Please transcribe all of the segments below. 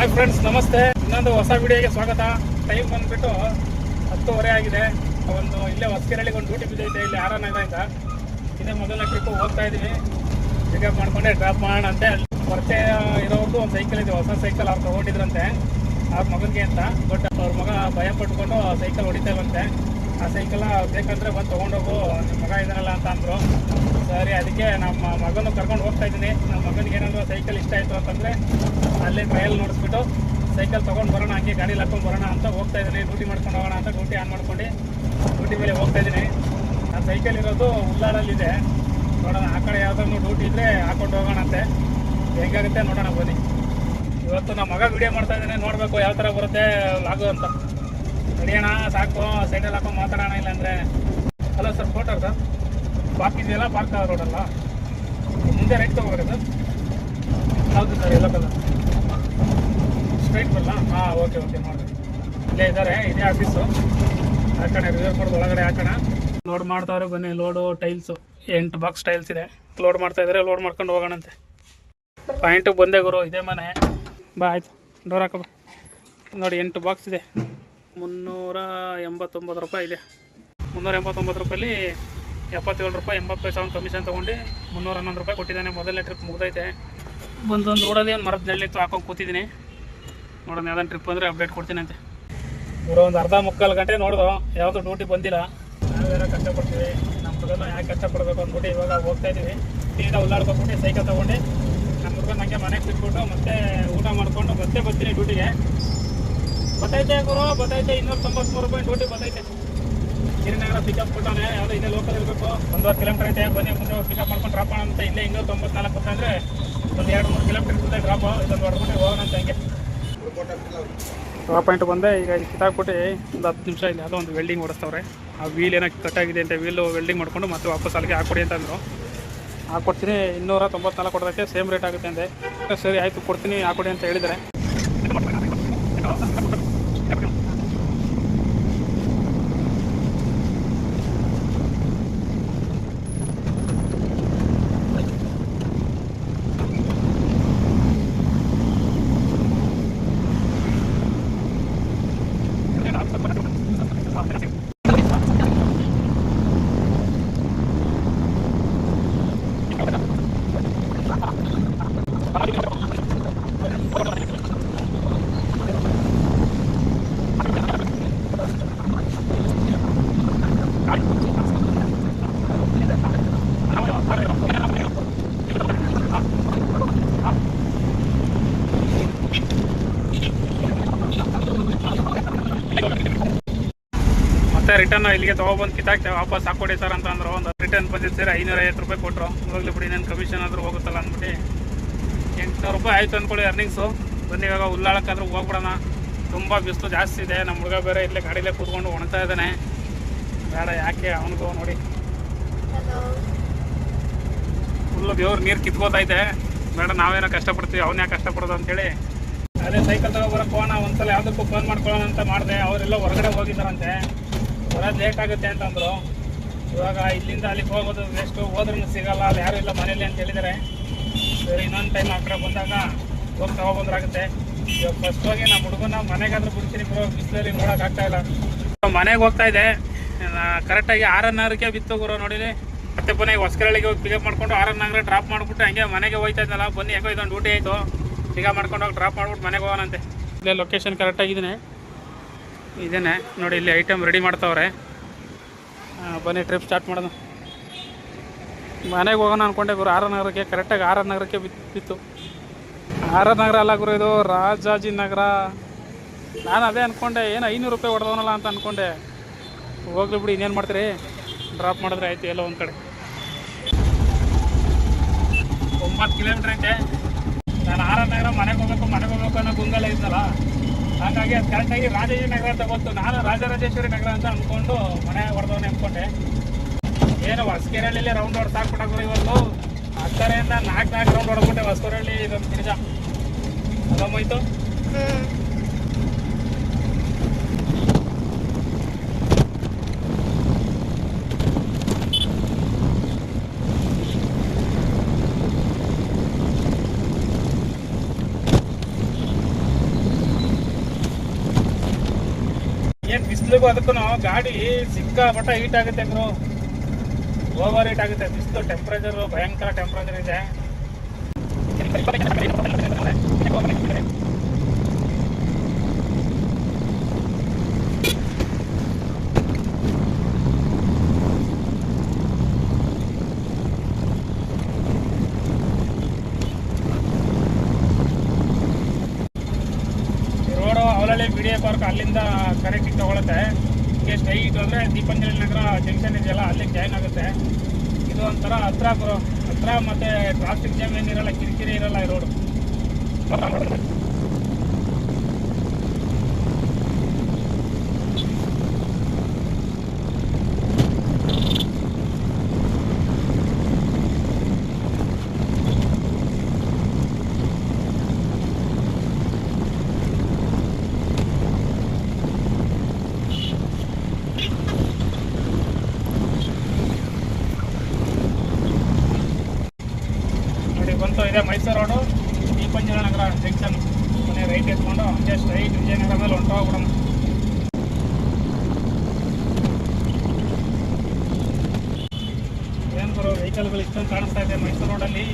Hi friends ನಮಸ್ತೆ. ಇನ್ನೊಂದು ಹೊಸ ವಿಡಿಯೋಗೆ ಸ್ವಾಗತ. ಟೈಮ್ ಬಂದ್ಬಿಟ್ಟು ಹತ್ತುವರೆ ಆಗಿದೆ. ಒಂದು ಇಲ್ಲೇ ಹೊಸಕೆರಳಿಗೆ ಒಂದು ಡ್ಯೂಟಿ ಬಿದ್ದೈತೆ, ಇಲ್ಲಿ ಆರಾಮ ನಗರದಿಂದ ಇದೇ ಮೊದಲನೇ ಟ್ರಿಪ್ ಹೋಗ್ತಾ ಇದ್ದೀವಿ ಪಿಕಪ್ ಮಾಡ್ಕೊಂಡೆ ಡ್ರಾಪ್ ಮಾಡೋಣ ಅಂತೆ. ಅಲ್ಲಿ ಪರಿಚಯ ಇರೋದು ಒಂದು ಸೈಕಲ್ ಇದೆ, ಹೊಸ ಸೈಕಲ್ ಅವ್ರು ತಗೊಂಡಿದ್ರಂತೆ. ಅವ್ರ ಮಗನಿಗೆ ಅಂತ. ಬಟ್ ಅವ್ರ ಮಗ ಭಯ ಪಟ್ಕೊಂಡು ಸೈಕಲ್ ಹೊಡಿತಾ ಇಲ್ವಂತೆ ಆ ಸೈಕಲ್ ಬೇಕಂದ್ರೆ ಬಂದು ತೊಗೊಂಡೋಗು. ನಿಮ್ಮ ಮಗ ಇದನ್ನಲ್ಲ ಅಂತ ಅಂದರು. ಸರಿ, ಅದಕ್ಕೆ ನಮ್ಮ ಮಗನ ಕರ್ಕೊಂಡು ಹೋಗ್ತಾ ಇದ್ದೀನಿ. ನಮ್ಮ ಮಗನಿಗೆ ಏನಾದರೂ ಸೈಕಲ್ ಇಷ್ಟ ಆಯಿತು ಅಂತಂದರೆ ಅಲ್ಲೇ ಟ್ರಯಲ್ ನೋಡಿಸ್ಬಿಟ್ಟು ಸೈಕಲ್ ತೊಗೊಂಡು ಬರೋಣ, ಹಂಗೆ ಗಾಡಿ ಹಾಕೊಂಡು ಬರೋಣ ಅಂತ ಹೋಗ್ತಾ ಇದ್ದೀನಿ. ಡ್ಯೂಟಿ ಮಾಡ್ಕೊಂಡು ಹೋಗೋಣ ಅಂತ ಡ್ಯೂಟಿ ಆನ್ ಮಾಡ್ಕೊಂಡು ಡ್ಯೂಟಿ ಮೇಲೆ ಹೋಗ್ತಾ ಇದ್ದೀನಿ. ಆ ಸೈಕಲ್ ಇರೋದು ಉಲ್ಲಾಡಲ್ಲಿದೆ ನೋಡೋಣ, ಆ ಕಡೆ ಯಾವ್ದಾದ್ರು ಡ್ಯೂಟಿ ಇದ್ದರೆ ಹಾಕೊಂಡು ಹೋಗೋಣ ಅಂತೆ. ಹೆಂಗಾಗುತ್ತೆ ನೋಡೋಣ, ಬನ್ನಿ. ಇವತ್ತು ನಮ್ಮ ಮಗ ವಿಡಿಯೋ ಮಾಡ್ತಾ ಇದ್ದೀನಿ, ನೋಡಬೇಕು ಯಾವ ಥರ ಬರುತ್ತೆ ಲಾಗು ಅಂತ. ನಡಿಯೋಣ ಸಾಕು ಸೈಡಲ್ಲಿ ಹಾಕೊಂಡು ಮಾತಾಡೋಣ ಇಲ್ಲಾಂದರೆ hello sir photo sir park ಇದೆಯಲ್ಲ ಪಾರ್ಕ್ ರೋಡಲ್ಲ ಮುಂದೆ ರೈಟ್ ತೊಗೋಬೇಕು ಸರ್. ಹೌದು ಸರ್ ಎಲ್ಲ ಕಲರ್ ಸ್ಟ್ರೈಟ್ ಬರಲ್ಲ ಹಾಂ ಓಕೆ ಓಕೆ ನೋಡಿ ಇಲ್ಲೇ ಇದ್ದಾರೆ, ಇದೇ ಆಫೀಸು ಹಾಕೋಣ ರಿಸರ್ವ್ ಕೊಡೋದು ಒಳಗಡೆ ಹಾಕೋಣ. ಲೋಡ್ ಮಾಡ್ತಾವ್ರೆ, ಬನ್ನಿ ಲೋಡು ಟೈಲ್ಸು ಎಂಟು ಬಾಕ್ಸ್ ಟೈಲ್ಸ್ ಇದೆ. ಲೋಡ್ ಮಾಡ್ತಾ ಇದ್ದಾರೆ ಲೋಡ್ ಮಾಡ್ಕೊಂಡು ಹೋಗೋಣಂತೆ. ಪಾಯಿಂಟಿಗೆ ಬಂದೆ ಗುರು, ಇದೇ ಮನೆ. ಬಾ, ಆಯ್ತು. ಡೋರ್ ಹಾಕೋ ನೋಡಿ, ಎಂಟು ಬಾಕ್ಸ್ ಇದೆ. ಮುನ್ನೂರ ಎಂಬತ್ತೊಂಬತ್ತು ರೂಪಾಯಿ ಇದೆ. ಮುನ್ನೂರ ಎಂಬತ್ತೊಂಬತ್ತು ರೂಪಾಯಲ್ಲಿ ಎಪ್ಪತ್ತೇಳು ರೂಪಾಯಿ ಎಂಬತ್ತು ಪೈಸೆ ಅವ್ನು ಕಮಿಷನ್ ತೊಗೊಂಡು ಮುನ್ನೂರ ಹನ್ನೊಂದು ರೂಪಾಯಿ ಕೊಟ್ಟಿದ್ದಾನೆ. ಮೊದಲನೇ ಟ್ರಿಪ್ ಮುಗ್ದೈತೆ. ಬಂದೊಂದು ರೋಡಲ್ಲಿ ಒಂದು ಮರದ ನೆಲ್ಲಿತ್ತು ಹಾಕೊಂಡು ಕೂತಿದ್ದೀನಿ. ನೋಡೋಣ, ಯಾವ್ದಾನ ಟ್ರಿಪ್ ಅಂದರೆ ಅಪ್ಡೇಟ್ ಕೊಡ್ತೀನಂತೆ. ಇವರು ಒಂದು ಅರ್ಧ ಮುಕ್ಕಾಲು ಗಂಟೆ ನೋಡ್ದು, ಯಾವುದು ಡ್ಯೂಟಿ ಬಂದಿಲ್ಲ. ನಾವೇನೋ ಕಷ್ಟಪಡ್ತೀವಿ. ನಮ್ಮ ಹುಡುಗನ ಯಾಕೆ ಕಷ್ಟಪಡಬೇಕು ಅಂದ್ಬಿಟ್ಟು ಇವಾಗ ಹೋಗ್ತಾ ಇದ್ದೀವಿ. ಸೀದಾ ಉಳ್ಳಾಡ್ಕೊಂಡ್ಬಿಟ್ಟು ಸೈಕಲ್ ತೊಗೊಂಡು ನಮ್ಮ ಹುಡುಗನ ಹಂಗೆ ಮನೆಗೆ ಬಿಟ್ಬಿಟ್ಟು ಮತ್ತೆ ಊಟ ಮಾಡ್ಕೊಂಡು ಮತ್ತೆ ಬರ್ತೀನಿ ಡ್ಯೂಟಿಗೆ ಬತ್ತೈತೆ ಗುರು, ಬತ್ತೈತೆ ಇನ್ನೂರ ತೊಂಬತ್ಮೂರು ರೂಪಾಯಿ ಡ್ಯೂಟಿ ಬತ್ತೈತೆ. ಕಿರಿನಗರ ಪಿಕಪ್ ಕೊಟ್ಟಾನೆ, ಯಾವುದೋ ಇಲ್ಲೇ ಲೋಕಲ್ ಇರಬೇಕು. ಒಂದುವರೆ ಕಿಲೋಮೀಟರ್ ಐತೆ, ಬನ್ನಿ, ಮುಂದೆ ಪಿಕಪ್ ಮಾಡ್ಕೊಂಡು ಡ್ರಾಪ್ ಮಾಡೋಣ ಅಂತ ಇಲ್ಲೇ ಇನ್ನೂರ ತೊಂಬತ್ನಾಲ್ಕು ರೂಪಾಯಿ ಅಂದರೆ ಒಂದು ಎರಡು ಮೂರು ಕಿಲೋಮೀಟರ್ ಇರ್ತದೆ ಡ್ರಾಪ್ ಇದೊಂದು ಹೊಡ್ಕೊಂಡು ಹೋಗೋಣ ಅಂತ ಹಂಗೆ. ಡ್ರಾಪ್ ಪಾಯಿಂಟ್ ಬಂದೆ, ಈಗ ಇಲ್ಲಿ ಕಿತ್ತಾಕ್ಬಿಟ್ಟು ಒಂದು ಹತ್ತು ನಿಮಿಷ ಇಲ್ಲಿ ಯಾವುದೋ ಒಂದು ವೆಲ್ಡಿಂಗ್ ಓಡಿಸ್ತವ್ರೆ. ಆ ವೀಲ್ ಏನೋ ಕಟ್ಟಾಗಿದೆ ಅಂತ ವೀಲು ವೆಲ್ಡಿಂಗ್ ಮಾಡಿಕೊಂಡು ಮತ್ತೆ ವಾಪಸ್ ಅಲ್ಲಿಗೆ ಹಾಕ್ಕೊಡಿ ಅಂತ ಅಂದರು. ಹಾಕ್ಕೊಡ್ತೀನಿ, ಇನ್ನೂರ ತೊಂಬತ್ನಾಲ್ಕು ಕೊಡೋದಕ್ಕೆ ಸೇಮ್ ರೇಟ್ ಆಗುತ್ತೆ ಅಂದೆ. ಸರಿ, ಆಯಿತು, ಕೊಡ್ತೀನಿ, ಹಾಕ್ಕೊಡಿ ಅಂತ ಹೇಳಿದ್ದಾರೆ ಮತ್ತೆ ರಿಟರ್ನ್ ಇಲ್ಲಿಗೆ ತೊಗೊಬಂದು ಕಿತ್ತಾಕ್ತೇವೆ ವಾಪಸ್ ಹಾಕೊಡಿ ಸರ್ ಅಂತ ಅಂದ್ರೆ. ಒಂದು ರಿಟರ್ನ್ ಬಂದಿದ್ದು ಸರ್ ಐನೂರ ಐವತ್ತು ರೂಪಾಯಿ ಕೊಟ್ಟರು ಹೋಗ್ಲಿ ಬಿಡಿ ನನ್ನ ಕಮಿಷನ್ ಆದರೂ ಹೋಗುತ್ತಲ್ಲ ಅಂದ್ಬಿಟ್ಟು ಎಂಟುನೂರು ರೂಪಾಯಿ ಆಯಿತು ಅಂದ್ಕೊಳ್ಳಿ ಅರ್ನಿಂಗ್ಸು ಬನ್ನಿ, ಇವಾಗ ಉಳ್ಳಾಳಕ್ಕಾದ್ರೂ ಹೋಗ್ಬಿಡೋಣ. ತುಂಬ ಬಿಸಿಲು ಜಾಸ್ತಿ ಇದೆ. ನಮ್ಮ ಹುಡುಗ ಬೇರೆ ಇಲ್ಲೇ ಗಾಡಿಲೇ ಕೂತ್ಕೊಂಡು ಒಣಗ್ತಾ ಇದ್ದಾನೆ. ಬೇಡ, ಯಾಕೆ ಅವನಿಗೂ ನೋಡಿ. ಫುಲ್ಲು ದೇವ್ರು ನೀರು ಕಿತ್ಕೋತೈತೆ. ಬೇಡ, ನಾವೇನೋ ಕಷ್ಟಪಡ್ತೀವಿ, ಅವನೇ ಕಷ್ಟಪಡೋದು ಅಂತೇಳಿ. ಅದೇ ಸೈಕಲ್ ತಗೊಬರಕ್ಕೆ ಹೋಗೋಣ, ಒಂದ್ಸಲ ಯಾವುದಕ್ಕೂ ಫೋನ್ ಮಾಡ್ಕೊಳ್ಳೋಣ ಅಂತ ಮಾಡಿದೆ. ಅವರೆಲ್ಲ ಹೊರಗಡೆ ಹೋಗಿದ್ದಾರಂತೆ. ಬರೋದು ಲೇಟ್ ಆಗುತ್ತೆ ಅಂತಂದರು. ಇವಾಗ ಇಲ್ಲಿಂದ ಅಲ್ಲಿಗೆ ಹೋಗೋದು ವೇಸ್ಟು ಹೋದ್ರೂ ಸಿಗಲ್ಲ, ಅಲ್ಲಿ ಯಾರೂ ಇಲ್ಲ ಮನೇಲಿ ಅಂತ ಹೇಳಿದ್ದಾರೆ ಸರಿ, ಇನ್ನೊಂದು ಟೈಮ್ ಆ ಕಡೆ ಬಂದಾಗ ಹೋಗಿ ತಗೊಬಂದ್ರಾಗುತ್ತೆ ಇವಾಗ ಫಸ್ಟ್ ಹೋಗಿ ನಮ್ಮ ಹುಡುಗನ ಮನೆಗಾದ್ರೂ ಬಿಡ್ತೀನಿ ಬರೋ ಬಿಸಿಲಲ್ಲಿ ನೋಡೋಕ್ಕಾಗ್ತಾ ಇಲ್ಲ. ಮನೆಗೆ ಹೋಗ್ತಾ ಇದೆ. ಕರೆಕ್ಟಾಗಿ ಆರನ್ನರಕ್ಕೆ ಬಿತ್ತು ಗುರು ನೋಡಿರಿ ಮತ್ತೆ ಪುನಃ ಹೊಸಕರಳಿಗೆ ಹೋಗಿ ಪಿಕಪ್ ಮಾಡ್ಕೊಂಡು ಆರನ್ನಗರ ಡ್ರಾಪ್ ಮಾಡಿಬಿಟ್ಟು ಹಂಗೆ ಮನೆಗೆ ಹೋಯ್ತಾ ಇದ್ದಲ್ಲ ಬನ್ನಿ ಹೆಂಗೋ ಇದೊಂದು ಡ್ಯೂಟಿ ಆಯಿತು. ಪಿಕಪ್ ಮಾಡ್ಕೊಂಡು ಹೋಗಿ ಡ್ರಾಪ್ ಮಾಡ್ಬಿಟ್ಟು ಮನೆಗೆ ಹೋಗೋಣಂತೆ. ಇಲ್ಲೇ ಲೊಕೇಶನ್ ಕರೆಕ್ಟಾಗಿದ್ದೀನಿ ಇದೇನೆ. ನೋಡಿ, ಇಲ್ಲಿ ಐಟಮ್ ರೆಡಿ ಮಾಡ್ತಾವ್ರೆ. ಬನ್ನಿ ಟ್ರಿಪ್ ಸ್ಟಾರ್ಟ್ ಮಾಡೋಣ. ಮನೆಗೆ ಹೋಗೋಣ ಅಂದ್ಕೊಂಡೆ ಗುರು. ಆರ್ ನಗರಕ್ಕೆ ಕರೆಕ್ಟಾಗಿ ಆರ್ ನಗರಕ್ಕೆ ಬಿತ್ತು. ಆರ್ ನಗರ ಅಲ್ಲ ಗುರು ಇದು, ರಾಜಾಜಿ ನಗರ. ನಾನು ಅದೇ ಅಂದ್ಕೊಂಡೆ ಏನು ಐನೂರು ರೂಪಾಯಿ ಹೊಡೆದವನಲ್ಲ ಅಂತ ಅಂದ್ಕೊಂಡೆ ಹೋಗ್ಲಿ ಬಿಡಿ, ಇನ್ನೇನು ಮಾಡ್ತೀರಿ? ಡ್ರಾಪ್ ಮಾಡಿದ್ರೆ ಆಯ್ತು, ಎಲ್ಲೋ ಒಂದು ಕಡೆ. ಒಂಬತ್ತು ಕಿಲೋಮೀಟ್ರ್ ಐತೆ. ನಾನು ಆರ್ ನಗರ ಮನೆಗೆ ಹೋಗ್ಬೇಕು ಮನೆಗೆ ಹೋಗ್ಬೇಕು ಅನ್ನೋ ಗುಂಗಲ್ಲ ಇದ್ದಲ್ಲ ಹಾಗಾಗಿ ಅದು ಕರೆಕ್ಟಾಗಿ ರಾಜಾಜಿನಗರ ಅಂತ ಗೊತ್ತು. ನಾನು ರಾಜರಾಜೇಶ್ವರಿ ನಗರ ಅಂತ ಅಂದ್ಕೊಂಡು ಮನೆ ಹೊಡೆದವನ್ನ ಅಂದ್ಕೊಂಡೆ ಏನು ಹೊಸಕೆರೆಹಳ್ಳಿ ರೌಂಡ್ ಹೊಡೆದು ಹಾಕ್ಬಿಟ್ಟಾಗ ಇವತ್ತು. ಹತ್ತರೆಯಿಂದ ನಾಲ್ಕು ನಾಲ್ಕು ರೌಂಡ್ ಹೊಡ್ಬಿಟ್ಟೆ ಹೊಸಕೆರೆಹಳ್ಳಿ ಇದೊಂದು ನಿಜ. ಅದಾಮೋಯ್ತು ಬಿಸಿಲಿಗೂ ಅದಕ್ಕೂ ಗಾಡಿ ಸಿಕ್ಕಾಪಟ್ಟ ಹೀಟ್ ಆಗುತ್ತೆ ಗುರು ಓವರ್ ಹೀಟ್ ಆಗುತ್ತೆ. ಬಿಸಿಲು ಟೆಂಪ್ರೇಚರ್ ಭಯಂಕರ ಟೆಂಪ್ರೇಚರ್ ಇದೆ road Avalahalli B D A park ಅಲ್ಲಿಂದ ಕರೆಕ್ಟಿಗೆ ತಗೊಳುತ್ತೆ ಹೀಗೆ ಸ್ಟ್ರೈಟ್ ಅಂದರೆ ದೀಪಂಜಲಿ ನಗರ ಜಂಕ್ಷನ್ ಇದೆಯಲ್ಲ ಅಲ್ಲಿಗೆ ಜಾಯ್ನ್ ಆಗುತ್ತೆ. ಇದು ಒಂಥರ ಹತ್ರ ಹತ್ರ ಮತ್ತು ಟ್ರಾಫಿಕ್ ಜಾಮ್ ಏನಿರಲ್ಲ, ಕಿರಿಕಿರಿ ಇರಲ್ಲ ಈ ರೋಡು ನೋಡಿ ಬಂತು ಇದೆ ಮೈಸೂರು ರೋಡು ದೀಪಂಜಲ ನಗರ ಜಂಕ್ಷನ್ ಮನೆ ರೈಟ್ ಎತ್ಕೊಂಡು ಹಂಗೆ ಸ್ಟ್ರೈಟ್ ವಿಜಯನಗರ ಮೇಲೆ ಹೊಂಟೋಗ್ಬಿಡೋಣ ಏನು ಬರೋ ವೆಹಿಕಲ್ಗಳು ಇಷ್ಟೊಂದು ಕಾಣಿಸ್ತಾ ಇದೆ ಮೈಸೂರು ರೋಡಲ್ಲಿ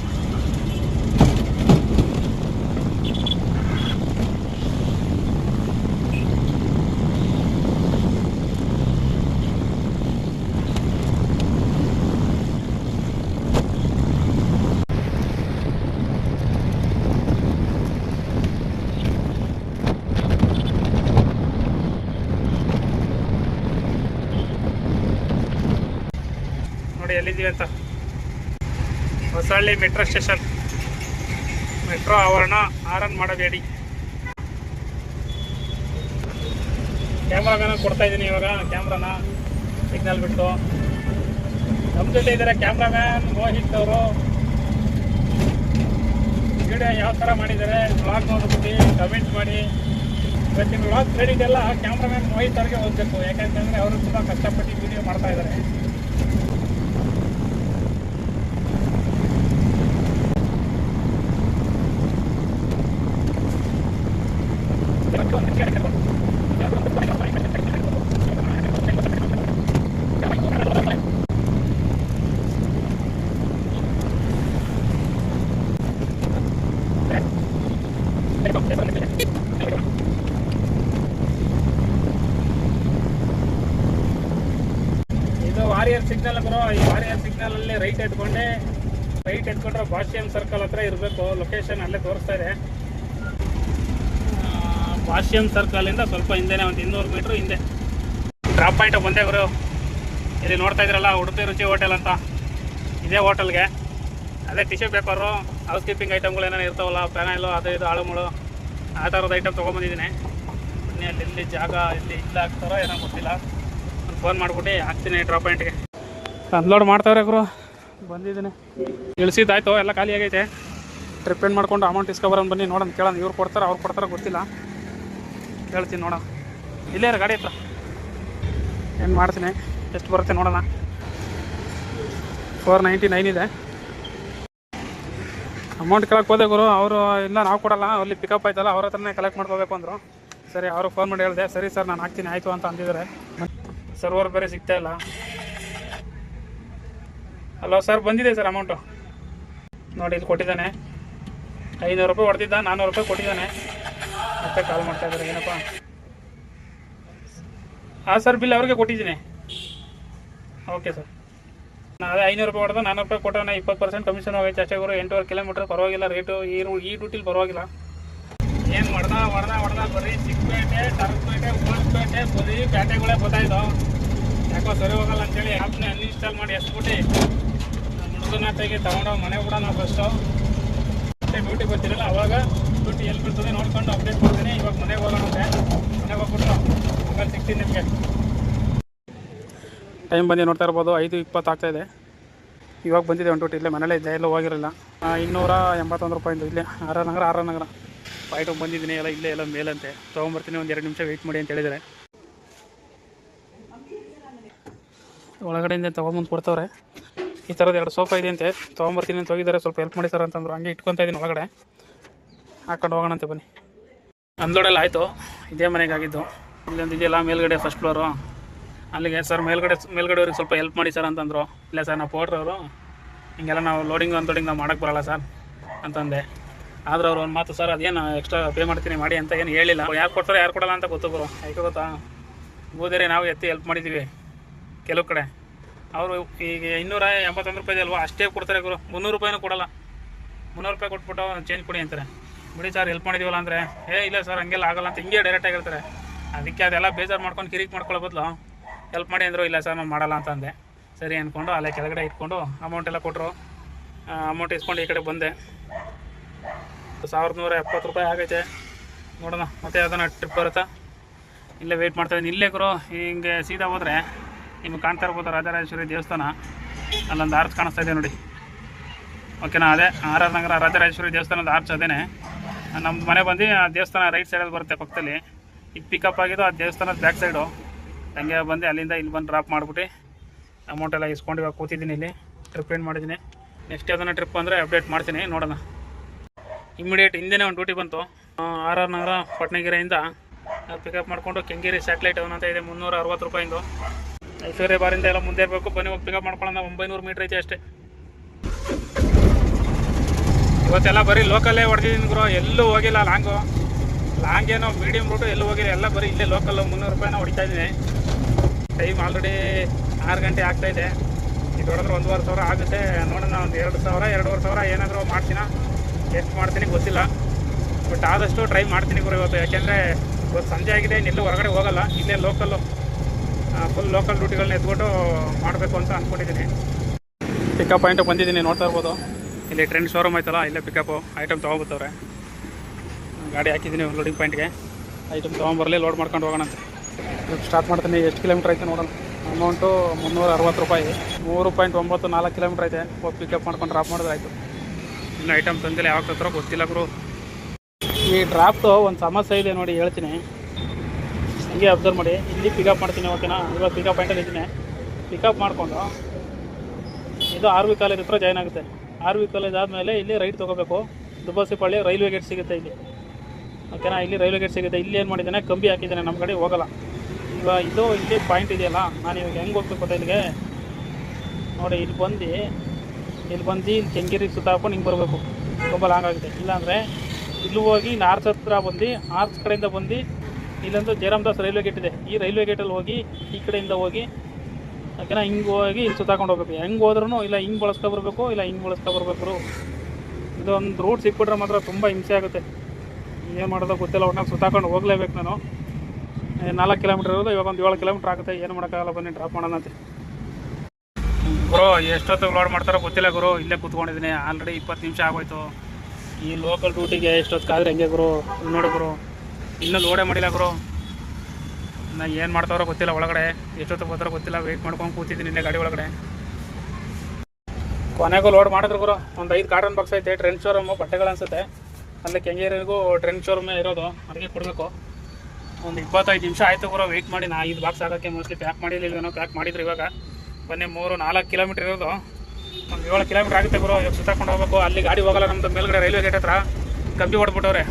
ನೋಡಿ ಎಲ್ಲಿದ್ದೀವಿ ಅಂತ? Hosahalli metro station. ಮೆಟ್ರೋ ಆವರಣ ಆರನ್ ಮಾಡಬೇಡಿ ಕ್ಯಾಮ್ರಾಗನ ಕೊಡ್ತಾ ಇದ್ದೀನಿ ಇವಾಗ, ಕ್ಯಾಮ್ರಾನ ಸಿಗ್ನಲ್ ಬಿಟ್ಟು. ನಮ್ಮ ಜೊತೆ ಇದ್ದಾರೆ ಕ್ಯಾಮ್ರಾಮ್ಯಾನ್ ಮೋಹಿತ್ ಅವರು. ವಿಡಿಯೋ ಯಾವ ಥರ ಮಾಡಿದ್ದಾರೆ ಬ್ಲಾಗ್ ನೋಡ್ಬಿಟ್ಟು ಕಮೆಂಟ್ ಮಾಡಿ. ಇವತ್ತಿನ ಬ್ಲಾಗ್ ಕ್ರೆಡಿಟ್ ಎಲ್ಲ ಕ್ಯಾಮ್ರಾಮ್ಯಾನ್ ಮೋಹಿತ್ ಅವ್ರಿಗೆ ಹೋಗ್ಬೇಕು. ಯಾಕಂತಂದರೆ ಅವರು ತುಂಬ ಕಷ್ಟಪಟ್ಟು ವಿಡಿಯೋ ಮಾಡ್ತಾ ಇದ್ದಾರೆ ಇದು ವಾರಿಯರ್ ಸಿಗ್ನಲ್ ಬರೋ ಈ ವಾರಿಯರ್ ಸಿಗ್ನಲ್ ಅಲ್ಲಿ ರೈಟ್ ಎತ್ಕೊಂಡೆ ರೈಟ್ ಎತ್ಕೊಂಡ್ರೆ ಭಾಷ್ಯಂ ಸರ್ಕಲ್ ಹತ್ರ ಇರಬೇಕು ಲೊಕೇಶನ್ ಅಲ್ಲೇ ತೋರಿಸ್ತಾ ಇದೆ. ಭಾಷ್ಯಂ ಸರ್ಕಲ್ ಇಂದ ಸ್ವಲ್ಪ ಹಿಂದೆನೆ ಒಂದು ಇನ್ನೂರು ಮೀಟ್ರ್ ಹಿಂದೆ. ಡ್ರಾಪ್ ಪಾಯಿಂಟ್ ಬಂದೆ ಗುರು. ಇಲ್ಲಿ ನೋಡ್ತಾ ಇದ್ರಲ್ಲ, ಉಡುಪಿ ರುಚಿ ಹೋಟೆಲ್ ಅಂತ. ಇದೇ ಹೋಟೆಲ್ಗೆ. ಅದೇ ಟಿಶ್ಯೂ ಪೇಪರು ಹೌಸ್ ಕೀಪಿಂಗ್ ಐಟಮ್ಗಳು ಏನೇನು ಇರ್ತಾವಲ್ಲ ಪ್ಯಾನಲ್ಲು ಅದು ಇದು, ಆಳುಮಳು, ಆ ಥರದ ಐಟಮ್ ತೊಗೊಂಬಂದಿದ್ದೀನಿ. ಬನ್ನಿ, ಅಲ್ಲಿ ಇಲ್ಲಿ ಜಾಗ ಇಲ್ಲಿ ಇಲ್ಲ ಹಾಕ್ತಾರೋ ಏನೋ ಗೊತ್ತಿಲ್ಲ. ಫೋನ್ ಮಾಡ್ಬಿಟ್ಟು ಹಾಕ್ತೀನಿ ಡ್ರಾಪ್ ಪಾಯಿಂಟ್ಗೆ ಅನ್ಲೋಡ್ ಮಾಡ್ತಾವ್ರೆ ಗುರು. ಬಂದಿದ್ದೀನಿ. ಇಳಿಸಿದ್ದಾಯ್ತು ಎಲ್ಲ ಖಾಲಿ ಆಗೈತೆ. ಟ್ರಿಪ್ ಏನು ಮಾಡ್ಕೊಂಡು ಅಮೌಂಟ್ ಇಸ್ಕೊಬರೋಣ ಬನ್ನಿ ನೋಡೋಣ ಕೇಳೋಣ ಇವ್ರು ಕೊಡ್ತಾರೆ, ಅವ್ರು ಕೊಡ್ತಾರೋ ಗೊತ್ತಿಲ್ಲ. ಹೇಳ್ತೀನಿ ನೋಡೋಣ. ಇಲ್ಲೇ ಗಾಡಿ ಹತ್ರ. ಏನು ಮಾಡ್ತೀನಿ, ಎಷ್ಟು ಬರುತ್ತೆ ನೋಡೋಣ. ಫೋರ್ ನೈಂಟಿ ನೈನ್ ಇದೆ. ಅಮೌಂಟ್ ಕೇಳಕ್ಕೆ ಹೋದೆ ಗುರು, ಅವರು, ಇಲ್ಲ, ನಾವು ಕೊಡಲ್ಲ, ಅಲ್ಲಿ ಪಿಕಪ್ ಆಯ್ತಲ್ಲ, ಅವ್ರ ಹತ್ರನೇ ಕಲೆಕ್ಟ್ ಮಾಡ್ಕೋಬೇಕು ಅಂದರು. ಸರಿ ಅವ್ರಿಗೆ ಫೋನ್ ಮಾಡಿ ಹೇಳಿದೆ, ಸರಿ ಸರ್, ನಾನು ಹಾಕ್ತೀನಿ, ಆಯಿತು ಅಂತ ಅಂದಿದ್ದಾರೆ. ಸರ್ವರ್ ಬೇರೆ ಸಿಗ್ತಾ ಇಲ್ಲ. ಹಲೋ ಸರ್, ಬಂದಿದೆ ಸರ್ ಅಮೌಂಟು ನೋಡಿ, ಇಲ್ಲಿ ಕೊಟ್ಟಿದ್ದಾನೆ. ಐನೂರು ರೂಪಾಯಿ ಹೊಡೆದಿದ್ದ ನಾನ್ನೂರು ರೂಪಾಯಿ ಕೊಟ್ಟಿದ್ದಾನೆ. ಮತ್ತೆ ಕಾಲ್ ಮಾಡ್ತಾ ಇದ್ದಾರೆ, ಏನಪ್ಪ? ಹಾಂ ಸರ್ ಬಿಲ್ ಅವ್ರಿಗೆ ಕೊಟ್ಟಿದ್ದೀನಿ. ಓಕೆ ಸರ್ ಅದೇ ಐನೂರು ರೂಪಾಯಿ ಹೊಡೆದ ನಾನ್ನೂರು ರೂಪಾಯಿ ಕೊಟ್ಟರೆ ಇಪ್ಪತ್ತು ಪರ್ಸೆಂಟ್ ಕಮಿಷನ್ ಹೋಗೈತೆ. ಅಷ್ಟೇ ಗುರು ಎಂಟೂವರೆ ಕಿಲೋಮೀಟ್ರ್ ಪರವಾಗಿಲ್ಲ ರೇಟು ಈ ಈ ಡ್ಯೂಟಿಲಿ ಪರವಾಗಿಲ್ಲ. ಏನು ಹೊಡೆದ ಹೊಡೆದ ಹೊಡೆದ, ಬರೀ ಚಿಕ್ಕಪೇಟೆ ಟರ್ಪೇಟೆ ಉಪ್ಪಪೇಟೆ ಬರೀ ಪೇಟೆಗಳೇ ಗೊತ್ತಾಯ್ತು ಯಾಕೋ ಸರಿ ಹೋಗಲ್ಲ ಅಂತೇಳಿ ಆ್ಯಪ್ನ ಅನ್ಇನ್ಸ್ಟಾಲ್ ಮಾಡಿ ಎಸ್ಬಿಟ್ಟು ನಮ್ಮ ಹುಡುಗನ ತೆಗೆ ತಗೊಂಡೋಗಿ ಮನೆ ಬಿಡೋಣ ಫಸ್ಟು ಮತ್ತೆ ಡ್ಯೂಟಿ ಬರ್ತೀರಲ್ಲ, ಅವಾಗ ಡ್ಯೂಟಿ ಎಲ್ಲಿ ಬರ್ತದೆ ನೋಡ್ಕೊಂಡು ಅಪ್ಡೇಟ್ ಮಾಡ್ತೀನಿ. ಇವಾಗ ಮನೆಗೆ ಹೋಗೋಣ ಮನೆಗೆ ಹೋಗ್ಬಿಟ್ಟು ಮೊಬೈಲ್ ಸಿಗ್ತೀನಿ ನಿಮಗೆ. ಟೈಮ್ ಬಂದು ನೋಡ್ತಾ ಇರ್ಬೋದು, ಐದು ಇಪ್ಪತ್ತು ಇದೆ. ಇವಾಗ ಬಂದಿದೆ ಒಂದು ಟೂಟಿ ಇಲ್ಲೇ ಮನೇಲೇ ಇದೆ ಎಲ್ಲೂ ಹೋಗಿರಲಿಲ್ಲ. ಇನ್ನೂರ ಎಂಬತ್ತೊಂದು ರೂಪಾಯಿಂದು ಇಲ್ಲೇ, ಆರ ನಗರ ಆರ ನಗರ. ಫೈಟು ಬಂದಿದ್ದೀನಿ, ಎಲ್ಲ ಇಲ್ಲೇ, ಎಲ್ಲ ಮೇಲಂತೆ. ತೊಗೊಂಬರ್ತೀನಿ, ಒಂದು ಎರಡು ನಿಮಿಷ ವೆಯ್ಟ್ ಮಾಡಿ ಅಂತ ಹೇಳಿದ್ದಾರೆ. ಒಳಗಡೆಯಿಂದ ತೊಗೊಂಬಂದು ಕೊಡ್ತವ್ರೆ. ಈ ಥರದ್ದು ಎರಡು ಸೋಫಾ ಇದೆ ಅಂತೆ ತೊಗೊಂಬರ್ತೀನಿ ಅಂತ ಹೋಗಿದ್ದಾರೆ. ಸ್ವಲ್ಪ ಹೆಲ್ಪ್ ಮಾಡಿ ಸರ್ ಅಂತಂದ್ರು. ಹಂಗೆ ಇಟ್ಕೊತಾ ಇದ್ದೀನಿ ಒಳಗಡೆ. ಹಾಕೊಂಡು ಹೋಗೋಣಂತೆ ಬನ್ನಿ. ಅಂದೋಡೆಲ್ಲ ಆಯಿತು. ಇದೇ ಮನೆಗೆ ಆಗಿದ್ದು ಇಲ್ಲೊಂದು ಇದೆಯಲ್ಲ, ಮೇಲ್ಗಡೆ ಫಸ್ಟ್ ಫ್ಲೋರು ಅಲ್ಲಿಗೆ ಸರ್ ಮೇಲ್ಗಡೆ, ಮೇಲ್ಗಡೆಯವ್ರಿಗೆ ಸ್ವಲ್ಪ ಹೆಲ್ಪ್ ಮಾಡಿ ಸರ್ ಅಂತಂದರು. ಇಲ್ಲ ಸರ್, ನಾವು ಪೋಟ್ರವರು ಹಿಂಗೆಲ್ಲ ನಾವು ಲೋಡಿಂಗ್ ಅನ್ಲೋಡಿಂಗ್ ನಾವು ಮಾಡೋಕ್ಕೆ ಬರಲ್ಲ ಸರ್ ಅಂತಂದೆ. ಆದ್ರೆ ಅವ್ರು ಒಂದು ಮಾತು, ಸರ್, ಅದೇನು ಎಕ್ಸ್ಟ್ರಾ ಪೇ ಮಾಡ್ತೀನಿ, ಮಾಡಿ ಅಂತ ಏನು ಹೇಳಿಲ್ಲ. ಯಾರು ಕೊಡ್ತಾರೆ ಯಾರು ಕೊಡಲ್ಲ ಅಂತ ಗೊತ್ತು ಗುರು. ಯಾಕೆ ಗೊತ್ತಾ? ಹೋದರೆ ನಾವು ಎತ್ತಿ ಹೆಲ್ಪ್ ಮಾಡಿದ್ದೀವಿ ಕೆಲವು ಕಡೆ. ಅವರು ಈಗ ಇನ್ನೂರ ಎಂಬತ್ತೊಂದು ರೂಪಾಯಿ ಅಲ್ವಾ? ಅಷ್ಟೇ ಕೊಡ್ತಾರೆ ಗುರು. ಮುನ್ನೂರು ರೂಪಾಯಿನೂ ಕೊಡಲ್ಲ. ಮುನ್ನೂರು ರೂಪಾಯಿ ಕೊಟ್ಬಿಟ್ಟು ಚೇಂಜ್ ಕೊಡಿ ಅಂತಾರೆ. ಬಿಡಿ ಸರ್ ಹೆಲ್ಪ್ ಮಾಡಿದೀವಲ್ಲ ಅಂದರೆ? ಏ, ಇಲ್ಲ ಸರ್ ಹಂಗೆಲ್ಲ ಆಗಲ್ಲ ಅಂತ ಹಿಂಗೆ ಡೈರೆಕ್ಟ್ ಆಗಿರ್ತಾರೆ ಅದಕ್ಕೆ ಅದೆಲ್ಲ ಬೇಜಾರು ಮಾಡ್ಕೊಂಡು ಕಿರಿಕ್ ಮಾಡ್ಕೊಳ್ಳೋ ಬದಲು ಹೆಲ್ಪ್ ಮಾಡಿ ಅಂದರು, ಇಲ್ಲ ಸರ್ ನಾನು ಮಾಡಲ್ಲ ಅಂತ ಅಂದೆ. ಸರಿ ಅಂದ್ಕೊಂಡು ಅಲ್ಲೇ ಕೆಳಗಡೆ ಇಟ್ಕೊಂಡು ಅಮೌಂಟ್ ಎಲ್ಲ ಕೊಟ್ಟರು ಅಮೌಂಟ್ ಇಸ್ಕೊಂಡು ಈ ಕಡೆ ಬಂದೆ. ಸಾವಿರದ ನೂರ ಎಪ್ಪತ್ತು ರೂಪಾಯಿ ಆಗೈತೆ. ನೋಡೋಣ, ಮತ್ತೆ ಯಾವ್ದಾನ ಟ್ರಿಪ್ ಬರುತ್ತಾ? ಇಲ್ಲೇ ವೆಯ್ಟ್ ಮಾಡ್ತಾಯಿದ್ದೀನಿ ಇಲ್ಲೇ ಗುರು, ಹಿಂಗೆ ಸೀದಾ ಹೋದರೆ ನಿಮಗೆ ಕಾಣ್ತಾ ಇರ್ಬೋದು ರಾಜರಾಜೇಶ್ವರಿ ದೇವಸ್ಥಾನ. ಅಲ್ಲೊಂದು ಆರ್ಚ್ ಕಾಣಿಸ್ತಾ ಇದೆ ನೋಡಿ. ಓಕೆನಾ ಅದೇ, ಆರ್ ಆರ್ ನಗರ ರಾಜರಾಜೇಶ್ವರಿ ದೇವಸ್ಥಾನದ ಆರ್ಚ್ ಅದೇನೆ. ನಮ್ಮ ಮನೆ ಬಂದು ಆ ದೇವಸ್ಥಾನ ರೈಟ್ ಸೈಡಲ್ಲಿ ಬರುತ್ತೆ ಪಕ್ಕದಲ್ಲಿ. ಇದು ಪಿಕಪ್ ಆಗಿದ್ದು ಆ ದೇವಸ್ಥಾನದ ಬ್ಯಾಕ್ ಸೈಡು ಹಂಗೆ ಬಂದು ಅಲ್ಲಿಂದ ಇಲ್ಲಿ ಬಂದು ಡ್ರಾಪ್ ಮಾಡಿಬಿಟ್ಟು ಅಮೌಂಟೆಲ್ಲ ಇಸ್ಕೊಂಡು ಇವಾಗ ಕೂತಿದ್ದೀನಿ ಇಲ್ಲಿ. ಟ್ರಿಪ್ ಏನು ಮಾಡಿದ್ದೀನಿ. ನೆಕ್ಸ್ಟ್ ಯಾವ್ದನ್ನ ಟ್ರಿಪ್ ಅಂದರೆ ಅಪ್ಡೇಟ್ ಮಾಡ್ತೀನಿ, ನೋಡೋಣ. ಇಮಿಡಿಯೇಟ್ ಹಿಂದೆ ಒಂದು ಡ್ಯೂಟಿ ಬಂತು. ಆರ್ ಆರ್ ನಗರ ಪಟ್ನಗಿರಿಯಿಂದ ಪಿಕಪ್ ಮಾಡಿಕೊಂಡು ಕೆಂಗೇರಿ ಸ್ಯಾಟಲೈಟ್ ಅಂತ ಇದೆ, ಮುನ್ನೂರ ಅರವತ್ತು ರೂಪಾಯಿಂದು. ಐಶ್ವರ್ಯ ಬಾರಿಂದ ಎಲ್ಲ ಮುಂದೆ ಇರಬೇಕು ಬನ್ನಿ, ಹೋಗಿ ಪಿಕಪ್ ಮಾಡ್ಕೊಳ್ಳೋಣ. ಒಂಬೈನೂರು ಮೀಟ್ರ್ ಐತೆ ಅಷ್ಟೇ. ಇವತ್ತೆಲ್ಲ ಬರೀ ಲೋಕಲ್ಲೇ ಹೊಡೆದಿದ್ದೀನಿ ಗುರು. ಎಲ್ಲೂ ಹೋಗಿಲ್ಲ ಲಾಂಗು ಲಾಂಗ್ ಏನೋ ಮೀಡಿಯಮ್ ರೂಟು ಎಲ್ಲೂ ಹೋಗಿಲ್ಲ. ಎಲ್ಲ ಬರೀ ಇಲ್ಲೇ ಲೋಕಲ್ಲು ಮುನ್ನೂರು ರೂಪಾಯಿನ ಹೊಡಿತಾ ಇದ್ದೀನಿ. ಟೈಮ್ ಆಲ್ರೆಡಿ ಆರು ಗಂಟೆ ಆಗ್ತಾ ಇದೆ. ಇದು ಹೊಡೆದ್ರೆ ಒಂದೂವರೆ ಸಾವಿರ ಆಗುತ್ತೆ. ನೋಡೋಣ, ಒಂದು ಎರಡು ಸಾವಿರ, ಎರಡೂವರೆ ಸಾವಿರ ಏನಾದರೂ ಮಾಡ್ತೀನ? ಎಷ್ಟು ಮಾಡ್ತೀನಿ, ಗೊತ್ತಿಲ್ಲ. ಬಟ್ ಆದಷ್ಟು ಟ್ರೈ ಮಾಡ್ತೀನಿ ಗುರು ಇವತ್ತು. ಯಾಕೆಂದರೆ ಇವತ್ತು ಸಂಜೆ ಆಗಿದೆ ಇನ್ನೆಲ್ಲೂ ಹೊರಗಡೆ ಹೋಗಲ್ಲ. ಇಲ್ಲೇ ಲೋಕಲ್ಲು ಫುಲ್ ಲೋಕಲ್ ಡ್ಯೂಟಿಗಳನ್ನ ಎತ್ಕೊಂಡು ಮಾಡಬೇಕು ಅಂತ ಅಂದ್ಕೊಂಡಿದ್ದೀನಿ ಪಿಕಪ್ ಪಾಯಿಂಟ್ ಬಂದಿದ್ದೀನಿ ನೋಡ್ತಾ ಇರ್ಬೋದು. ಇಲ್ಲಿ ಟ್ರೆಂಡ್ ಶೋರೂಮ್ ಆಯ್ತಲ್ಲ ಇಲ್ಲೇ ಪಿಕಪ್ಪು ಐಟಮ್ ತೊಗೊಂಬತ್ತವ್ರೆ ಗಾಡಿ ಹಾಕಿದ್ದೀನಿ ಲೋಡಿಂಗ್ ಪಾಯಿಂಟ್ಗೆ ಐಟಮ್ ತೊಗೊಂಬರಲಿ ಲೋಡ್ ಮಾಡ್ಕೊಂಡು ಹೋಗೋಣ ಅಂತ. ಸ್ಟಾರ್ಟ್ ಮಾಡ್ತೀನಿ ಎಷ್ಟು ಕಿಲೋಮೀಟ್ರ್ ಐತೆ ನೋಡೋಣ. ಅಮೌಂಟು ಮುನ್ನೂರ ಅರವತ್ತು ರೂಪಾಯಿ. ಮೂರು ಪಾಯಿಂಟ್ ಒಂಬತ್ತು ನಾಲ್ಕು ಕಿಲೋಮೀಟ್ರ್ ಐತೆ. ಹೋಗಿ ಪಿಕಪ್ ಮಾಡ್ಕೊಂಡು ಡ್ರಾಪ್ ಮಾಡಿದ್ರೆ ಆಯಿತು. ಇನ್ನು ಐಟಮ್ ತಂದಿಲ್ಲ ಯಾವಾಗ ಗೊತ್ತಿಲ್ಲ ಗುರು. ಈ ಡ್ರಾಪ್ದು ಒಂದು ಸಮಸ್ಯೆ ಇದೆ ನೋಡಿ ಹೇಳ್ತೀನಿ. ಹಂಗೆ ಅಬ್ಸರ್ವ್ ಮಾಡಿ, ಇಲ್ಲಿ ಪಿಕಪ್ ಮಾಡ್ತೀನಿ ಓಕೆನಾ ಇವಾಗ ಪಿಕಪ್ ಪಾಯಿಂಟಲ್ಲಿ ಇದ್ದೀನಿ. ಪಿಕಪ್ ಮಾಡಿಕೊಂಡು, ಇದು ಆರ್ ವಿ ಕಾಲೇಜ್ ಹತ್ರ ಜಾಯ್ನ್ ಆಗುತ್ತೆ. ಆರ್ ವಿ ಕಾಲೇಜ್ ಆದಮೇಲೆ ಇಲ್ಲಿ ರೈಟ್ ತೊಗೋಬೇಕು. ದುಬಾಸಿಪಳ್ಳಿ ರೈಲ್ವೆ ಗೇಟ್ ಸಿಗುತ್ತೆ ಇಲ್ಲಿ. ಓಕೆನಾ ಇಲ್ಲಿ ರೈಲ್ವೆ ಗೇಟ್ ಸಿಗುತ್ತೆ. ಇಲ್ಲಿ ಏನು ಮಾಡಿದ್ದಾನೆ? ಕಂಬಿ ಹಾಕಿದ್ದಾನೆ ನಮ್ಮ ಕಡೆ ಹೋಗಲ್ಲ. ಇವಾಗ ಇದು ಇಲ್ಲಿ ಪಾಯಿಂಟ್ ಇದೆಯಲ್ಲ, ನಾನು ಇವಾಗ ಹೆಂಗೆ ಹೋಗ್ಬೇಕು ಗೊತ್ತಾ ಇಲ್ಲಿಗೆ? ನೋಡಿ, ಇಲ್ಲಿ ಬಂದು ಇಲ್ಲಿ ಬಂದು ಇಲ್ಲಿ ಕೆಂಗೇರಿಗೆ ಸುತ್ತ ಹಾಕೊಂಡು ಹಿಂಗೆ ಬರಬೇಕು. ತುಂಬ ಲಾಂಗ್ ಆಗುತ್ತೆ. ಇಲ್ಲಾಂದರೆ, ಇಲ್ಲಿ ಹೋಗಿ ಆರ್ಚ್ ಹತ್ರ ಬಂದು ಆರ್ಚ್ ಕಡೆಯಿಂದ ಬಂದು ಇಲ್ಲೊಂದು ಜಯರಾಮ್ ದಾಸ್ ರೈಲ್ವೆ ಗೇಟ್ ಇದೆ. ಈ ರೈಲ್ವೆ ಗೇಟಲ್ಲಿ ಹೋಗಿ ಈ ಕಡೆಯಿಂದ ಹೋಗಿ ಯಾಕೆನ ಹಿಂಗೆ ಹೋಗಿ ಇಲ್ಲಿ ಸುತ್ತಾಕೊಂಡು ಹೋಗ್ಬೇಕು. ಹೆಂಗೆ ಹೋದ್ರೂ ಇಲ್ಲ ಹಿಂಗೆ ಬಳಸ್ಕೊ ಬರಬೇಕು, ಇಲ್ಲ ಹಿಂಗೆ ಬಳಸ್ಕೊ ಬರಬೇಕು. ಇದೊಂದು ರೂಟ್ ಸಿಕ್ಬಿಟ್ರೆ ಮಾತ್ರ ತುಂಬ ಹಿಂಸೆ ಆಗುತ್ತೆ. ಏನು ಮಾಡೋದೋ ಗೊತ್ತಿಲ್ಲ, ಒಟ್ನಲ್ಲಿ ಸುತ್ತಾಕೊಂಡು ಹೋಗ್ಲೇಬೇಕು ನಾನು. ನಾಲ್ಕು ಕಿಲೋಮೀಟ್ರ್ ಇರೋದು, ಇವಾಗ ಒಂದು ಏಳು ಕಿಲೋಮೀಟ್ರ್ ಆಗುತ್ತೆ. ಏನು ಮಾಡೋಕ್ಕಾಗಲ್ಲ ಬನ್ನಿ ಡ್ರಾಪ್ ಮಾಡೋಣ ಅಂತ. ಗುರು ಎಷ್ಟೊತ್ತಿಗೆ ಲೋಡ್ ಮಾಡ್ತಾರೋ ಗೊತ್ತಿಲ್ಲ ಗುರು. ಇಲ್ಲೇ ಕೂತ್ಕೊಂಡಿದ್ದೀನಿ. ಆಲ್ರೆಡಿ ಇಪ್ಪತ್ತು ನಿಮಿಷ ಆಗೋಯ್ತು. ಈ ಲೋಕಲ್ ಡ್ಯೂಟಿಗೆ ಎಷ್ಟೊತ್ತು ಕಾದ್ರೆ ಹೆಂಗೆ ಗುರು? ನೋಡಿ ಗುರು. ಇನ್ನೂ ಲೋಡೇ ಮಾಡಿಲ್ಲ ಗುರು ನಾ ಏನು ಮಾಡ್ತಾರೋ ಗೊತ್ತಿಲ್ಲ ಒಳಗಡೆ. ಎಷ್ಟೊತ್ತಿಗೆ ಬರ್ತಾರೋ ಗೊತ್ತಿಲ್ಲ. ವೆಯ್ಟ್ ಮಾಡ್ಕೊಂಡು ಕೂತಿದ್ದೀನಿ ನಿನ್ನೆ ಗಾಡಿ ಒಳಗಡೆ. ಕೊನೆಗೂ ಲೋಡ್ ಮಾಡಿದ್ರು ಗುರು ಒಂದು ಐದು ಕಾರ್ಟನ್ ಬಾಕ್ಸ್ ಐತೆ ಟ್ರೆಂಡ್ ಶೋರೂಮು ಬಟ್ಟೆಗಳು ಅನಿಸುತ್ತೆ. ಅಲ್ಲಿ ಕೆಂಗೇರಿಗೂ ಟ್ರೆಂಡ್ ಶೋರೂಮೇ ಇರೋದು. ಅದಕ್ಕೆ ಕೊಡಬೇಕು. ಒಂದು ಇಪ್ಪತ್ತೈದು ನಿಮಿಷ ಆಯಿತು ಗುರು ವೆಯ್ಟ್ ಮಾಡಿ, ನಾ ಐದು ಬಾಕ್ಸ್ ಆಗೋಕ್ಕೆ ಮೋಸ್ಟ್ಲಿ ಪ್ಯಾಕ್ ಮಾಡಿರ್ಲಿಲ್ಲ ಪ್ಯಾಕ್ ಮಾಡಿದ್ರು ಇವಾಗ. ಬನ್ನಿ, ಮೂರು, ನಾಲ್ಕು ಕಿಲೋಮೀಟ್ರ್ ಇರೋದು. ಒಂದು ಏಳು ಕಿಲೋಮೀಟ್ರ್ ಆಗುತ್ತೆ ಗುರು ಇವಾಗ ಸುತ್ತಾಕೊಂಡು ಹೋಗ್ಬೇಕು. ಅಲ್ಲಿ ಗಾಡಿ ಹೋಗಲ್ಲ ನಮ್ಮದು ಮೇಲ್ಗಡೆ ರೈಲ್ವೆ ಗೇಟ್ ಹತ್ರ. ಕಬ್ಬಿ ಹೊಡ್ಬಿಟ್ಟವ್ರೆ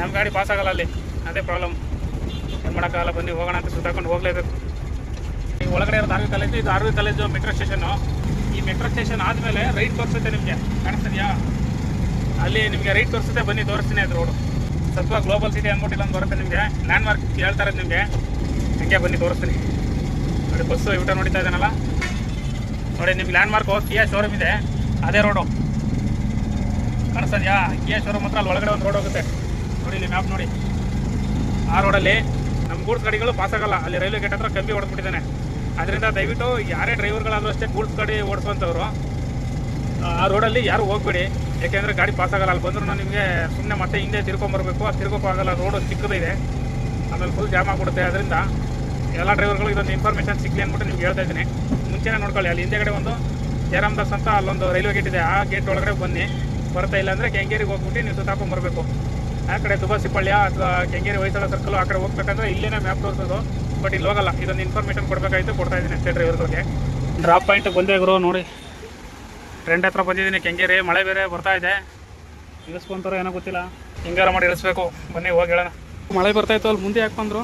ನಮ್ಮ ಗಾಡಿ ಪಾಸ್ ಆಗಲ್ಲ ಅಲ್ಲಿ. ಅದೇ ಪ್ರಾಬ್ಲಮ್ ಏನು ಮಾಡೋಕ್ಕಾಗಲ್ಲ ಬಂದು ಹೋಗೋಣ ಅಂತ ಸುತ್ತಾಕೊಂಡು ಹೋಗಲೇಬೇಕು. ಈಗ ಒಳಗಡೆ ಇರೋದು ಆರ್ವಿ ಕಾಲೇಜು ಇದು ಆರ್ವಿ ಕಾಲೇಜು ಮೆಟ್ರೋ ಸ್ಟೇಷನ್ನು ಈ ಮೆಟ್ರೋ ಸ್ಟೇಷನ್ ಆದಮೇಲೆ ರೈಟ್ ತೋರಿಸುತ್ತೆ ನಿಮಗೆ. ಕಾಣಿಸ್ತಿದೆಯಾ? ಅಲ್ಲಿ ನಿಮಗೆ ರೈಟ್ ತೋರಿಸುತ್ತೆ, ಬನ್ನಿ, ತೋರಿಸ್ತೀನಿ ಅದು ರೋಡು ಸ್ವಲ್ಪ ಗ್ಲೋಬಲ್ ಸಿಟಿ ಅಂದ್ಬಿಟ್ಟು ಇಲ್ಲೊಂದು ಬರುತ್ತೆ ನಿಮಗೆ. ಲ್ಯಾಂಡ್ ಮಾರ್ಕ್ ಹೇಳ್ತಾರೆ ನಿಮಗೆ. ಹಂಗೆ ಬನ್ನಿ, ತೋರಿಸ್ತೀನಿ. ನೋಡಿ, ಬಸ್ಸು ಊಟ ನೋಡಿತಾ ಇದ್ದಾನಲ್ಲ? ನೋಡಿ, ನಿಮ್ಗೆ ಲ್ಯಾಂಡ್ ಮಾರ್ಕು ಕಿಯಾ ಶೋರೂಮ್ ಇದೆ. ಅದೇ ರೋಡು ಕಾಣಿಸ್ತದ್ಯಾ ಕಿಯಾ ಶೋರೂಮ್ ಹತ್ರ ಅಲ್ಲಿ ಒಳಗಡೆ ಒಂದು ರೋಡ್ ಹೋಗುತ್ತೆ. ನೋಡಿ ಇಲ್ಲಿ ಮ್ಯಾಪ್ ನೋಡಿ. ಆ ರೋಡಲ್ಲಿ ನಮ್ಮ ಗೂಡ್ಸ್ ಗಾಡಿಗಳು ಪಾಸ್ ಆಗಲ್ಲ. ಅಲ್ಲಿ ರೈಲ್ವೆ ಗೇಟ್ ಹತ್ರ ಕಂಬಿ ಹೊಡೆದ್ಬಿಟ್ಟಿದ್ದಾನೆ. ಅದರಿಂದ ದಯವಿಟ್ಟು ಯಾರೇ ಡ್ರೈವರ್ಗಳಾದರೂ ಅಷ್ಟೇ ಗೂಡ್ಸ್ ಗಾಡಿ ಓಡಿಸುವಂಥವ್ರು ಆ ರೋಡಲ್ಲಿ ಯಾರು ಹೋಗ್ಬೇಡಿ. ಯಾಕೆಂದರೆ ಗಾಡಿ ಪಾಸ್ ಆಗಲ್ಲ. ಅಲ್ಲಿ ಬಂದರೂ ನಿಮಗೆ ಸುಮ್ಮನೆ ಮತ್ತೆ ಹಿಂದೆ ತಿರ್ಕೊಂಬರ್ಬೇಕು ಅದು ತಿರ್ಕೋಕ್ಕಾಗಲ್ಲ ರೋಡು ಚಿಕ್ಕದಿದೆ ಆಮೇಲೆ ಫುಲ್ ಜಾಮ್ ಆಗಿಬಿಡುತ್ತೆ. ಅದರಿಂದ ಎಲ್ಲ ಡ್ರೈವರ್ಗಳು ಇದೊಂದು ಇನ್ಫಾರ್ಮೇಷನ್ ಸಿಗಲಿ ಅಂದ್ಬಿಟ್ಟು ನಿಮ್ಗೆ ಹೇಳ್ತಾ ಇದ್ದೀನಿ. ಮುಂಚೆನೇ ನೋಡ್ಕೊಳ್ಳಿ. ಅಲ್ಲಿ ಹಿಂದೆಗಡೆ ಒಂದು ಜಯರಾಮದಾಸ್ ಅಂತ ಅಲ್ಲೊಂದು ರೈಲ್ವೆ ಗೇಟ್ ಇದೆ. ಆ ಗೇಟ್ ಒಳಗಡೆ ಬನ್ನಿ. ಬರ್ತಾ ಇಲ್ಲ ಅಂದರೆ ಕೆಂಗೇರಿಗೆ ಹೋಗ್ಬಿಟ್ಟು ನೀವು ಸುತ್ತಾಕೊಂಡು ಬರಬೇಕು. ಆ ಕಡೆ ತುಬಸಿಪಳ್ಯ ಅಥವಾ ಕೆಂಗೇರಿ ಹೊಯ್ಸಳ ಸರ್ಕಲ್ ಆ ಕಡೆ ಹೋಗ್ಬೇಕಂದ್ರೆ ಇಲ್ಲೇನೇ ಮ್ಯಾಪ್ ತೋರಿಸೋದು ಬಟ್ ಇಲ್ಲಿ ಹೋಗಲ್ಲ. ಇದೊಂದು ಇನ್ಫಾರ್ಮೇಷನ್ ಕೊಡಬೇಕಾಯ್ತು, ಕೊಡ್ತಾ ಇದ್ದೀನಿ ಅಷ್ಟೇ ಡ್ರೈವರ್ಗಳಿಗೆ ಡ್ರಾಪ್ ಪಾಯಿಂಟ್ ಬಂದೇ ಗುರು, ನೋಡಿ. ಟ್ರೆಂಡ್ ಹತ್ರ ಬಂದಿದ್ದೀನಿ. ಕೆಂಗೇರಿ, ಮಳೆ ಬೇರೆ ಬರ್ತಾ ಇದೆ. ಇಳಿಸ್ಕೊಂತಾರೋ ಏನೋ ಗೊತ್ತಿಲ್ಲ. ಹಿಂಗಾರ ಮಾಡಿ ಇಳಿಸ್ಬೇಕು. ಬನ್ನಿ, ಹೋಗಿ ಹೇಳೋಣ. ಮಳೆ ಬರ್ತಾ ಇತ್ತು, ಅಲ್ಲಿ ಮುಂದೆ ಬಂದರು?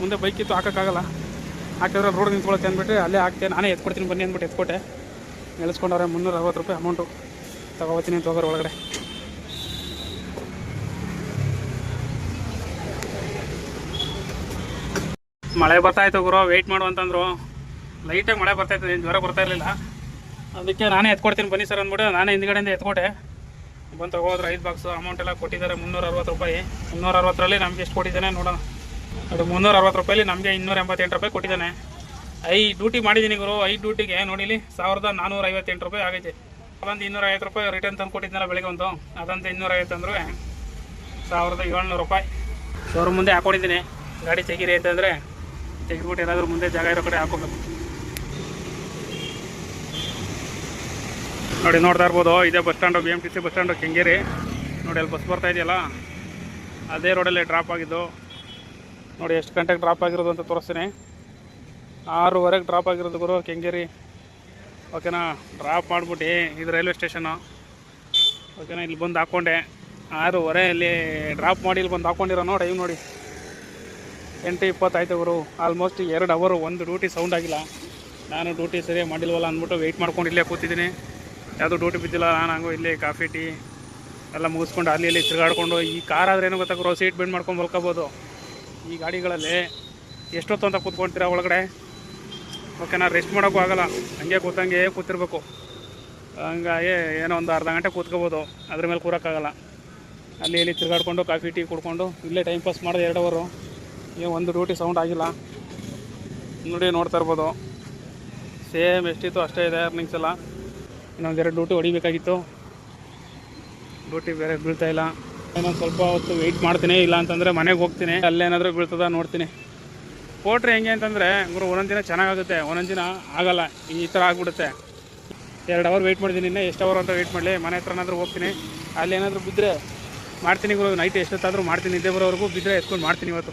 ಮುಂದೆ ಬೈಕ್ ಇತ್ತು ಹಾಕೋಕ್ಕಾಗಲ್ಲ ಹಾಕಿದ್ರೆ ರೋಡ್ ನಿಂತ್ಕೊಳ್ಳುತ್ತೆ ಅಂದ್ಬಿಟ್ಟು, ಅಲ್ಲೇ ಹಾಕ್ತೆ, ನಾನೇ ಎತ್ಕೊಡ್ತೀನಿ ಬನ್ನಿ ಅಂದ್ಬಿಟ್ಟು ಎತ್ಕೊಟ್ಟೆ. ಇಳಿಸ್ಕೊಂಡವ್ರೆ ಮುನ್ನೂರ ಅರವತ್ತು ರೂಪಾಯಿ ಅಮೌಂಟು ತಗೋತೀನಿ ಅಂತ ಹೋಗೋರು ಒಳಗಡೆ. ಮಳೆ ಬರ್ತಾ ಇತ್ತು ಗುರು ವೆಯ್ಟ್ ಮಾಡು ಅಂತಂದ್ರು. ಲೈಟಾಗಿ ಮಳೆ ಬರ್ತಾ ಇತ್ತು ಜ್ವರ ಬರ್ತಾ ಇರಲಿಲ್ಲ. ಅದಕ್ಕೆ ನಾನೇ ಎತ್ಕೊಡ್ತೀನಿ, ಬನ್ನಿ ಸರ್ ಅಂದ್ಬಿಟ್ಟು ನಾನೇ ಹಿಂದ್ಗಡೆಯಿಂದ ಎತ್ಕೊಟ್ಟೆ. ಬಂದು ತಗೋದ್ರೆ ಐದು ಬಾಕ್ಸು ಅಮೌಂಟ್ ಎಲ್ಲ ಕೊಟ್ಟಿದ್ದಾರೆ ಮುನ್ನೂರ ಅರವತ್ತು ರೂಪಾಯಿ. ಮುನ್ನೂರ ಅರವತ್ತರಲ್ಲಿ ನಮಗೆ ಎಷ್ಟು ಕೊಟ್ಟಿದ್ದಾನೆ ನೋಡೋಣ. ಅದು ಮುನ್ನೂರ ಅರವತ್ತು ರೂಪಾಯಲ್ಲಿ ನಮಗೆ ಇನ್ನೂರ ಎಂಬತ್ತೆಂಟು ರೂಪಾಯಿ ಕೊಟ್ಟಿದ್ದಾನೆ. ಐ ಡ್ಯೂಟಿ ಮಾಡಿದ್ದೀನಿ ಗುರು ಐದು ಡ್ಯೂಟಿಗೆ ನೋಡಿಲಿ, ಸಾವಿರದ ನಾನ್ನೂರ ಐವತ್ತೆಂಟು ರೂಪಾಯಿ ಆಗೈತೆ. ಅದೊಂದು ಇನ್ನೂರ ಐವತ್ತು ರೂಪಾಯಿ ರಿಟರ್ನ್ ತಂದು ಕೊಟ್ಟಿದ್ದಾನೆ ಬೆಳಿಗ್ಗೆ ಒಂದು. ಅದಂತ ಇನ್ನೂರ ಐವತ್ತು ಅಂದರೆ ಸಾವಿರದ ಏಳ್ನೂರು ರೂಪಾಯಿ. ಶೋರೂಮ್ ಮುಂದೆ ಹಾಕೊಂಡಿದ್ದೀನಿ. ಗಾಡಿ ತೆಗೀರಿ ಅಂತಂದರೆ ತೆಗೆದ್ಬಿಟ್ಟು ಏನಾದರೂ ಮುಂದೆ ಜಾಗ ಇರೋ ಕಡೆ ಹಾಕೋಬೇಕು. ನೋಡಿ, ನೋಡ್ತಾ ಇರ್ಬೋದು, ಇದೇ bus stand B M T C bus stand Kengeri. ನೋಡಿ, ಅಲ್ಲಿ ಬಸ್ ಬರ್ತಾ ಇದೆಯಲ್ಲ, ಅದೇ ರೋಡಲ್ಲೇ ಡ್ರಾಪ್ ಆಗಿದ್ದು. ನೋಡಿ, ಎಷ್ಟು ಗಂಟೆಗೆ ಡ್ರಾಪ್ ಆಗಿರೋದು ಅಂತ ತೋರಿಸ್ತೀನಿ. ಆರೂವರೆಗೆ ಡ್ರಾಪ್ ಆಗಿರೋದು ಗುರು, ಕೆಂಗೇರಿ. ಓಕೆನಾ ಡ್ರಾಪ್ ಮಾಡಿಬಿಟ್ಟು ಇದು ರೈಲ್ವೆ ಸ್ಟೇಷನು ಓಕೆನಾ ಇಲ್ಲಿ ಬಂದು ಹಾಕ್ಕೊಂಡೆ ಆರೂವರೆ ಇಲ್ಲಿ ಡ್ರಾಪ್ ಮಾಡಿ ಇಲ್ಲಿ ಬಂದು ಹಾಕ್ಕೊಂಡಿರೋನು ಟೈಮ್ ನೋಡಿ. ಎಂಟು ಇಪ್ಪತ್ತಾಯ್ತು ಗುರು. ಆಲ್ಮೋಸ್ಟ್ ಎರಡು ಅವರು ಒಂದು ಡ್ಯೂಟಿ ಸೌಂಡ್ ಆಗಿಲ್ಲ. ನಾನು ಡ್ಯೂಟಿ ಸರಿಯಾಗಿ ಮಾಡಿಲ್ವಲ್ಲ ಅಂದ್ಬಿಟ್ಟು ವೆಯ್ಟ್ ಮಾಡ್ಕೊಂಡು ಇಲ್ಲೇ ಕೂತಿದ್ದೀನಿ. ಯಾವುದೂ ಡ್ಯೂಟಿ ಬಿದ್ದಿಲ್ಲ, ನಾನು ಹಂಗೋ ಇಲ್ಲೇ ಕಾಫಿ ಟೀ ಎಲ್ಲ ಮುಗಿಸ್ಕೊಂಡು ಅಲ್ಲಿ ಇಲ್ಲಿ ತಿರುಗಾಡ್ಕೊಂಡು, ಈ ಕಾರ್ ಆದರೆ ಏನೋ ಗೊತ್ತಾಗ್ರೋ ಸೀಟ್ ಬೆಂಡ್ ಮಾಡ್ಕೊಂಡು ಮಲ್ಕೋಬೋದು ಈ ಗಾಡಿಗಳಲ್ಲಿ ಎಷ್ಟೊತ್ತು ಅಂತ ಕೂತ್ಕೊಂತೀರಾ ಒಳಗಡೆ? ಓಕೆ ನಾನು ರೆಸ್ಟ್ ಮಾಡೋಕ್ಕೂ ಆಗಲ್ಲ. ಹಂಗೆ ಕೂತಂಗೆ ಕೂತಿರ್ಬೇಕು. ಹಂಗಾಗಿ ಏನೋ ಒಂದು ಅರ್ಧ ಗಂಟೆ ಕೂತ್ಕೋಬೋದು. ಅದ್ರ ಮೇಲೆ ಕೂರೋಕ್ಕಾಗಲ್ಲ. ಅಲ್ಲಿ ಇಲ್ಲಿ ತಿರುಗಾಡ್ಕೊಂಡು ಕಾಫಿ ಟೀ ಕುಡ್ಕೊಂಡು ಇಲ್ಲೇ ಟೈಮ್ ಪಾಸ್ ಮಾಡೋದು ಎರಡು ಅವರು ಏನು ಒಂದು ಡ್ಯೂಟಿ ಸೌಂಡ್ ಆಗಿಲ್ಲ. ನೋಡಿ, ನೋಡ್ತಾ ಇರ್ಬೋದು. ಸೇಮ್ ಎಷ್ಟಿತ್ತು ಅಷ್ಟೇ ಇದೆ ಅರ್ನಿಂಗ್ಸ್ ಎಲ್ಲ. ಇನ್ನೊಂದು ಎರಡು ಡ್ಯೂಟಿ ಹೊಡಿಬೇಕಾಗಿತ್ತು. ಡ್ಯೂಟಿ ಬೇರೆ ಬೀಳ್ತಾ ಇಲ್ಲ. ಇನ್ನೊಂದು ಸ್ವಲ್ಪ ಹೊತ್ತು ವೆಯ್ಟ್ ಮಾಡ್ತೀನಿ, ಇಲ್ಲ ಅಂತಂದರೆ ಮನೆಗೆ ಹೋಗ್ತೀನಿ. ಅಲ್ಲೇನಾದರೂ ಬೀಳ್ತದ ನೋಡ್ತೀನಿ. ಕೊಟ್ರೆ ಹೆಂಗೆ ಅಂತಂದರೆ, ಗುರು, ಒಂದೊಂದು ದಿನ ಚೆನ್ನಾಗಾಗುತ್ತೆ, ಒಂದೊಂದು ದಿನ ಆಗಲ್ಲ. ಈ ಥರ ಆಗ್ಬಿಡುತ್ತೆ. ಎರಡು ಅವರ್ ವೆಯ್ಟ್ ಮಾಡಿದ್ದೀನಿ ಇನ್ನೇ, ಎಷ್ಟು ಅವರ್ ಅಂತ ವೆಯ್ಟ್ ಮಾಡಲಿ. ಮನೆ ಹತ್ರನಾದರೂ ಹೋಗ್ತೀನಿ. ಅಲ್ಲಿ ಏನಾದರೂ ಬಿದ್ದರೆ ಮಾಡ್ತೀನಿ ಗುರು ನೈಟ್ ಎಷ್ಟೊತ್ತಾದರೂ ಮಾಡ್ತೀನಿ. ನಿದ್ದೆ ಬರೋವರೆಗೂ ಬಿದ್ದರೆ ಎತ್ಕೊಂಡು ಮಾಡ್ತೀನಿ ಇವತ್ತು.